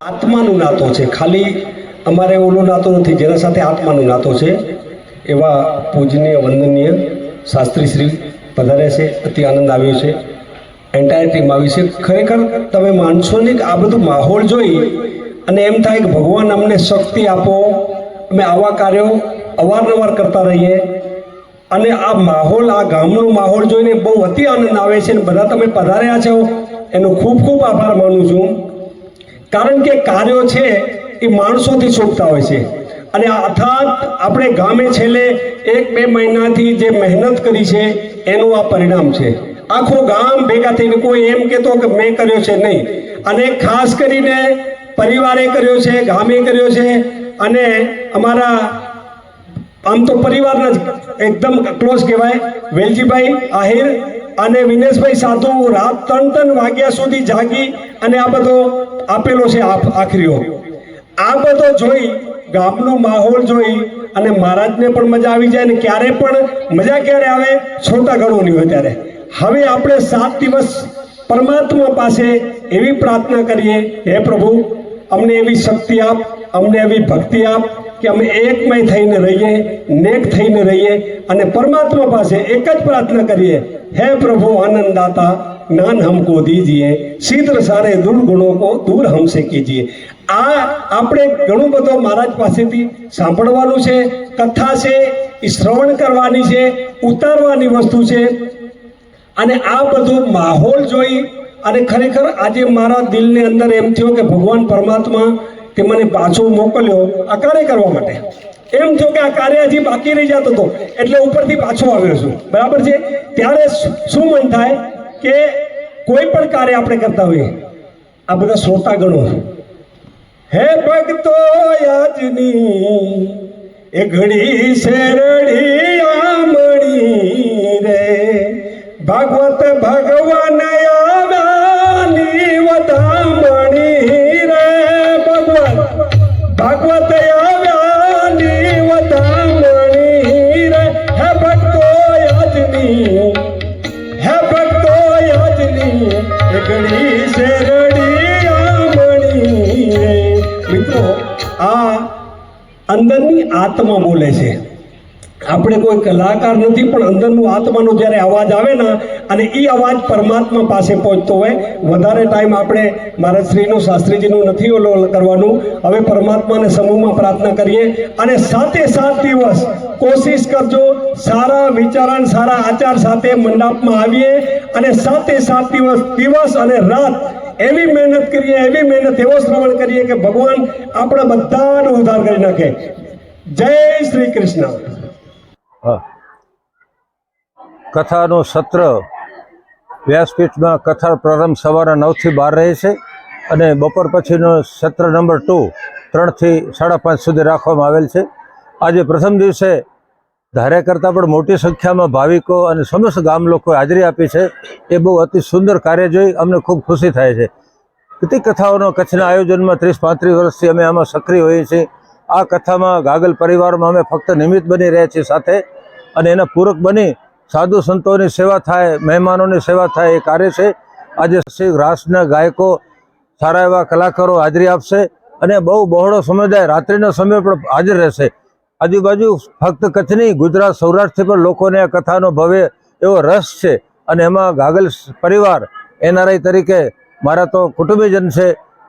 આત્માનું નાતો છે. ખાલી અમારે ઓલો નાતો નથી જેના સાથે આત્માનું નાતો છે. એવા પૂજનીય, વંદનીય શાસ્ત્રી શ્રી પધારે છે. અતિ આનંદ આવ્યો છે. એન્ટાયર ટીમ આવી છે. ખરેખર તમે માનશો નહીં કે આ બધું માહોલ જોઈ અને એમ થાય કે ભગવાન અમને શક્તિ આપો, અમે આવા કાર્યો અવારનવાર કરતા રહીએ અને આ માહોલ, આ ગામનો માહોલ જોઈને બહુ અતિ આનંદ આવે છે અને બધા તમે પધાર્યા છો. એનો ખૂબ ખૂબ આભાર માનું છું. કારણ કે કાર્યો છે એ માણસોથી છૂટતા હોય છે. અને અર્થાત આપણે ગામે છેલ્લે એક બે મહિનાથી જે મહેનત કરી છે, એનું આ પરિણામ છે. આખું ગામ ભેગા થઈને કોઈ એમ કહેતો કે મેં કર્યો છે નહીં. અને ખાસ કરીને પરિવારે કર્યો છે, ગામે કર્યો છે, અને અમારા, આમ તો પરિવારના જ એકદમ ક્લોઝ કહેવાય, વેલજીભાઈ, આહિર અને વિનેશભાઈ સાધુ રાત ત્રણ ત્રણ વાગ્યા સુધી જાગી અને આ બધો આપેલો છે આખરીઓ. આ બધો જોઈ ગામનો માહોલ જોઈ અને મહારાજને પણ મજા આવી જાય ને ક્યારે પણ મજા ક્યારે આવે? છોટા ગણોની હોય ત્યારે. હવે આપણે સાત દિવસ પરમાત્મા પાસે એવી પ્રાર્થના કરીએ, હે પ્રભુ, અમને એવી શક્તિ આપ, અમને એવી ભક્તિ આપ કે અમે એકમય થઈને રહીએ, નેક થઈને રહીએ અને પરમાત્મા પાસે એક જ પ્રાર્થના કરીએ, હે પ્રભુ આનંદ દાતા જ્ઞાન हमको दीजिए शीघ्र सारे दुर्गुणों को दूर हमसे कीजिए આ આપણે ઘણું બધો મહારાજ પાસેથી સાંભળવાનું છે કથા છે એ શ્રવણ કરવાની છે ઉતારવાની વસ્તુ છે અને આ બધું માહોલ જોઈ અને ખરેખર આજે મારા દિલની અંદર એમ થયો કે ભગવાન પરમાત્મા તે મને પાછો મોકલ્યો આ કાર્ય કરવા માટે એમ થયો કે આ કાર્ય હજી બાકી રહી જતો હતો એટલે ઉપરથી પાછો આવ્યો છું બરાબર છે ત્યારે શું મન થાય કે કોઈ પણ કાર્ય આપણે કરતા હોઈએ, આ બધા શ્રોતાગણો. હે ભક્તો યાજની, એ ઘડી શેરડી યાજની એ ઘડી શેરડી રે મિત્રો, આ અંદરની આત્મા બોલે છે. આપણે કોઈ કલાકાર નથી, પણ અંદરનું આત્માનો જ્યારે અવાજ આવે ને અને એ અવાજ પરમાત્મા પાસે પહોંચતો હોય. વધારે ટાઈમ આપણે મહારાજશ્રીનું શાસ્ત્રીજીનું નથી ઓલો કરવાનું. હવે પરમાત્માને સમૂહમાં પ્રાર્થના કરીએ. અને સાતે સાત દિવસ કોશિશ કરજો, સારા વિચારણ, સારા આચાર સાથે મંડપમાં આવીએ. અને સાતે સાત દિવસ દિવસ અને રાત એવી મહેનત કરીએ, એવી મહેનત એવો શ્રવણ કરીએ કે ભગવાન આપણા બધાનો ઉદ્ધાર કરી નાખે. જય શ્રી કૃષ્ણ. કથાનું સત્ર વ્યાસપીઠમાં કથા પ્રારંભ સવારના નવથી બાર રહે છે અને બપોર પછીનો સત્ર નંબર ટુ ત્રણથી સાડા પાંચ સુધી રાખવામાં આવેલ છે. આજે પ્રથમ દિવસે ધારે કરતાં પણ મોટી સંખ્યામાં ભાવિકો અને સમસ્ત ગામ લોકોએ હાજરી આપી છે. એ બહુ અતિ સુંદર કાર્ય જોઈ અમને ખૂબ ખુશી થાય છે. કેટલીક કથાઓનો કચ્છના આયોજનમાં ત્રીસ પાંત્રીસ વર્ષથી અમે આમાં સક્રિય હોઈએ છીએ. આ કથામાં ગાગલ પરિવારમાં અમે ફક્ત નિમિત્ત બની રહ્યા છીએ સાથે અને એના પૂરક બની સાધુ સંતોની સેવા થાય, મહેમાનોની સેવા થાય, એ કાર્ય છે. આજે શ્રી રાસના ગાયકો સારા એવા કલાકારો હાજરી આપશે અને બહુ બહોળો સમુદાય રાત્રિનો સમય પણ હાજર રહેશે. આજુબાજુ ફક્ત કચ્છની, ગુજરાત, સૌરાષ્ટ્રથી પણ લોકોને આ કથાનો ભવ્ય એવો રસ છે અને એમાં ગાગલ પરિવાર, એનઆરઆઈ તરીકે મારા તો કુટુંબીજન છે,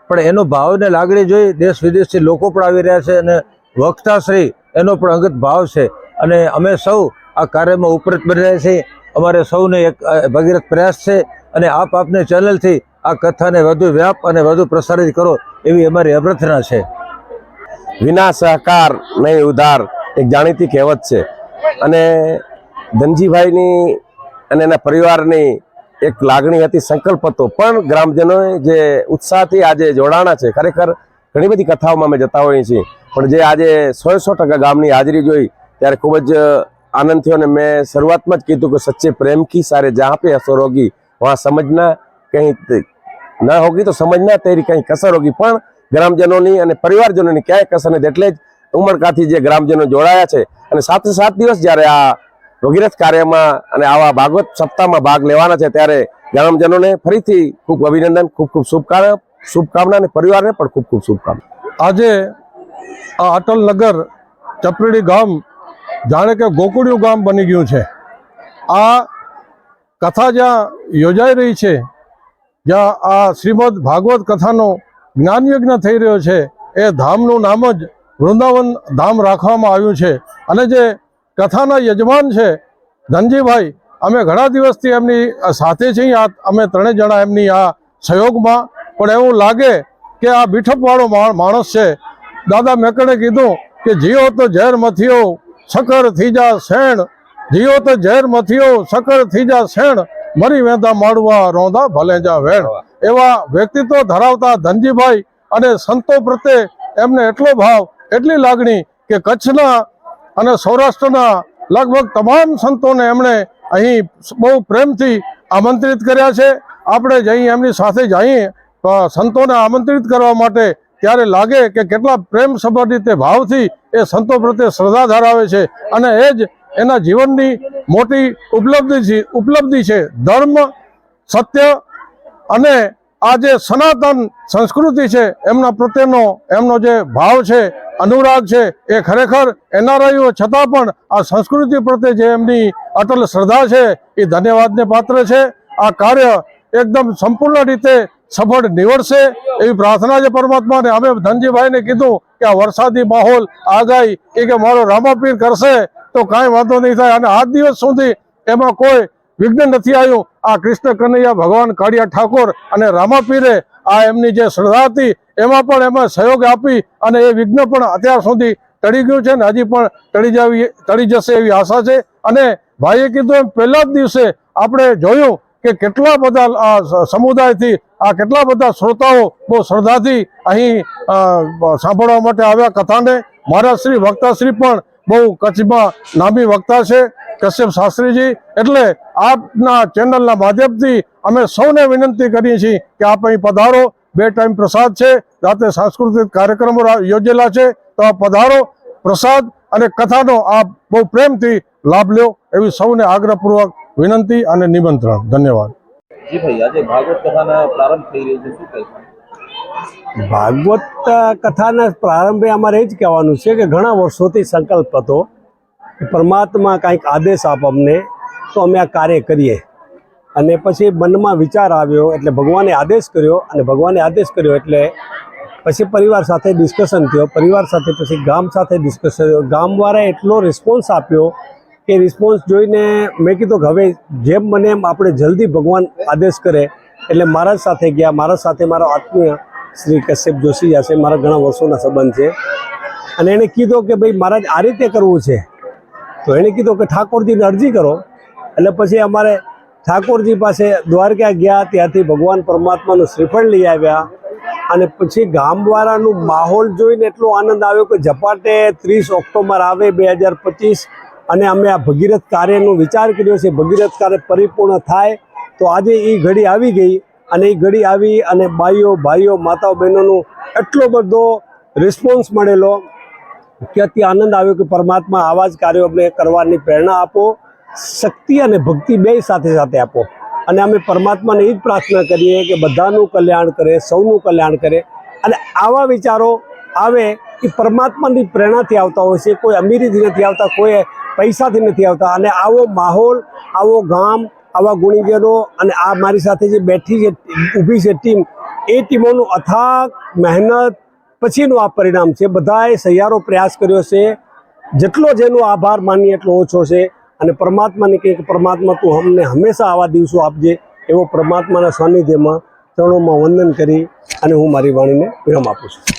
પણ એનો ભાવને લાગણી જોઈ દેશ વિદેશથી લોકો પણ આવી રહ્યા છે અને વક્તાશ્રી એનો પણ અંગત ભાવ છે. અને અમે સૌ આ કાર્યમાં ઉપરત બની રહ્યા છીએ અમારે સૌને એક ભગીરથ પ્રયાસ છે અને આપ આપને ચેનલથી આ કથાને વધુ વ્યાપ અને વધુ પ્રસારિત કરો એવી અમારી અભ્યર્થના છે. વિના સહકાર નહીં ઉધાર, એક જાણીતી કહેવત છે. અને ધનજીભાઈની અને એના પરિવારની એક લાગણી હતી, સંકલ્પ હતો. પણ ગ્રામજનોએ જે ઉત્સાહથી આજે જોડાણા છે, ખરેખર ઘણી બધી કથાઓમાં અમે જતા હોઈએ છીએ. પણ જે આજે સો સો ટકા ગામની હાજરી જોઈ, ત્યારે ખૂબ જ आनंद थो ने मैं शुरुआत में कीधु कि सच्चे प्रेम की सारे जहाँ पे असर होगी वहाँ समझना ન હોગી તો સમજના તેરી કંઈ કસર હોગી. પણ ગ્રામજનોની અને પરિવારજનોની ક્યાંય કસર નથી. એટલે જ ઉમરકાથી જે ગ્રામજનો જોડાયા છે અને સાથે સાત દિવસ જ્યારે આ ભગીરથ કાર્યમાં અને આવા ભાગવત સપ્તાહમાં ભાગ લેવાના છે ત્યારે ગ્રામજનોને ફરીથી ખૂબ અભિનંદન, ખૂબ ખૂબ શુભકામના શુભકામના અને પરિવારને પણ ખૂબ ખૂબ શુભકામના. આજે આ અટલ નગર ચપરેડી ગામ જાણે કે ગોકુળિયું ગામ બની ગયું છે. આ કથા જ્યાં યોજાઈ રહી છે, જ્યાં આ શ્રીમદ ભાગવત કથાનો જ્ઞાન યજ્ઞ થઈ રહ્યો છે, એ ધામનું નામ જ વૃંદાવન ધામ રાખવામાં આવ્યું છે. અને જે કથાના યજમાન છે, ધનજીભાઈ, અમે ઘણા દિવસથી એમની સાથે છીએ અમે ત્રણેય જણા એમની આ સહયોગમાં. પણ એવું લાગે કે આ બીઠપવાળો માણસ છે. દાદા મેકણે કીધું કે જીઓ તો ઝેર મથિયો સકર થીજા શેણ જીઓ તો ઝેર મથિયો સકર થીજા શેણ મરી વેંધા માડવા રોંધા ભલે જા વેણ. એવા વ્યક્તિત્વ ધરાવતા ધનજીભાઈ અને સંતો પ્રત્યે એમને એટલો ભાવ એટલી લાગણી કે કચ્છના અને સૌરાષ્ટ્રના લગભગ તમામ સંતોને એમણે અહીં બહુ પ્રેમથી આમંત્રિત કર્યા છે. આપણે જઈ એમની સાથે જઈએ તો સંતોને આમંત્રિત કરવા માટે ત્યારે લાગે કે કેટલા પ્રેમ સંબંધ રીતે ભાવથી એ સંતો પ્રત્યે શ્રદ્ધા ધરાવે છે. અને એ જ એના જીવનની મોટી ઉપલબ્ધિ છે ઉપલબ્ધિ છે. ધર્મ, સત્ય અને આ જે સનાતન સંસ્કૃતિ છે, એમના પ્રત્યેનો એમનો જે ભાવ છે, અનુરાગ છે, એ ખરેખર એનઆરઆઈઓ છતાં પણ આ સંસ્કૃતિ પ્રત્યે જે એમની અટલ શ્રદ્ધા છે, એ ધન્યવાદને પાત્ર છે. આ કાર્ય એકદમ સંપૂર્ણ રીતે સફળ નીવડશે એવી પ્રાર્થના છે પરમાત્માને. અમે ધનજીભાઈને કીધું કે આ વરસાદી માહોલ આગાહી એ કે મારો રામાપીર કરશે તો કાંઈ વાંધો નહીં થાય. અને આજ દિવસ સુધી એમાં કોઈ વિઘ્ન નથી આવ્યું. આ કૃષ્ણ કનૈયા ભગવાન કાળિયા ઠાકોર અને રામાપીરે આ એમની જે શ્રદ્ધા હતી, એમાં પણ એમાં સહયોગ આપી અને એ વિઘ્ન પણ અત્યાર સુધી ટળી ગયું છે ને હજી પણ ટળી જવી, ટળી જશે એવી આશા છે. અને ભાઈએ કીધું એમ, પહેલા જ દિવસે આપણે જોયું કે કેટલા બધા સમુદાયથી આ કેટલા બધા શ્રોતાઓ બહુ શ્રદ્ધાથી અહીં સાંભળવા માટે આવ્યા કથાને? મારા શ્રી વક્તાશ્રી પણ બહુ કચ્છમાં નામી વક્તા છે, કશ્યપ શાસ્ત્રીજી. એટલે આપના ચેનલના માધ્યમથી અમે સૌને વિનંતી કરીએ છીએ કે આપ અહીં પધારો. બે ટાઈમ પ્રસાદ છે, રાતે સાંસ્કૃતિક કાર્યક્રમો યોજેલા છે, તો આ પધારો. પ્રસાદ અને કથાનો આપ બહુ પ્રેમથી લાભ લ્યો એવી સૌને આગ્રહપૂર્વક વિનંતી અને નિમંત્રણ. ધન્યવાદ. જી ભાઈ આજે ભાગવત કથાના પ્રારંભ થઈ રહ્યો છે શું કહેશો? ભાગવત કથાના પ્રારંભે અમારે એ જ કહેવાનું છે કે ઘણા વર્ષોથી સંકલ્પ હતો પરમાત્મા કાંઈક આદેશ આપ અમને તો અમે આ કાર્ય કરીએ. અને પછી મનમાં વિચાર આવ્યો એટલે ભગવાને આદેશ કર્યો અને ભગવાને આદેશ કર્યો એટલે પછી પરિવાર સાથે ડિસ્કશન થયો. પરિવાર સાથે પછી ગામ સાથે ડિસ્કશન થયો. ગામવાળાએ એટલો રિસ્પોન્સ આપ્યો કે રિસ્પોન્સ જોઈને મેં કીધું કે હવે જેમ મને એમ આપણે જલ્દી ભગવાન આદેશ કરે. એટલે મહારાજ સાથે ગયા. મારા સાથે મારો આત્મીય શ્રી કશ્યપ જોશી છે, મારા ઘણા વર્ષોના સંબંધ છે. અને એણે કીધું કે ભાઈ મહારાજ આ રીતે કરવું છે. તો એણે કીધું કે ઠાકોરજીને અરજી કરો. એટલે પછી અમારે ઠાકોરજી પાસે દ્વારકા ગયા. ત્યાંથી ભગવાન પરમાત્માનું શ્રીફળ લઈ આવ્યા. અને પછી ગામવાળાનું માહોલ જોઈને એટલો આનંદ આવ્યો કે ઝપાટે ત્રીસ ઓક્ટોબર આવે બે હજાર પચીસ. અને અમે આ ભગીરથ કાર્યનો વિચાર કર્યો છે. ભગીરથ કાર્ય પરિપૂર્ણ થાય તો આજે એ ઘડી આવી ગઈ અને એ ઘડી આવી અને બાઈઓ, ભાઈઓ, માતાઓ, બહેનોનું એટલો બધો રિસ્પોન્સ મળેલો. કે અતિ આનંદ આવ્યો કે પરમાત્મા આવા જ કાર્યો અમને કરવાની પ્રેરણા આપો, શક્તિ અને ભક્તિ બે સાથે સાથે આપો. અને અમે પરમાત્માને એ જ પ્રાર્થના કરીએ કે બધાનું કલ્યાણ કરે, સૌનું કલ્યાણ કરે. અને આવા વિચારો આવે એ પરમાત્માની પ્રેરણાથી આવતા હોય છે. કોઈ અમીરીથી નથી આવતા, કોઈ પૈસાથી નથી આવતા. અને આવો માહોલ, આવો ગામ, આવા ગુણીજનો અને આ મારી સાથે જે બેઠી છે ઊભી છે ટીમ, એ ટીમોનું અથાગ, મહેનત, પછીનું આ પરિણામ છે. બધાએ સહિયારો પ્રયાસ કર્યો છે. જેટલો જેનો આભાર માનીએ એટલો ઓછો છે. અને પરમાત્માને કહે કે પરમાત્મા તું અમને હંમેશા આવા દિવસો આપજે એવો પરમાત્માના સાનિધ્યમાં ચરણોમાં વંદન કરી અને હું મારી વાણીને વિરામ આપું છું.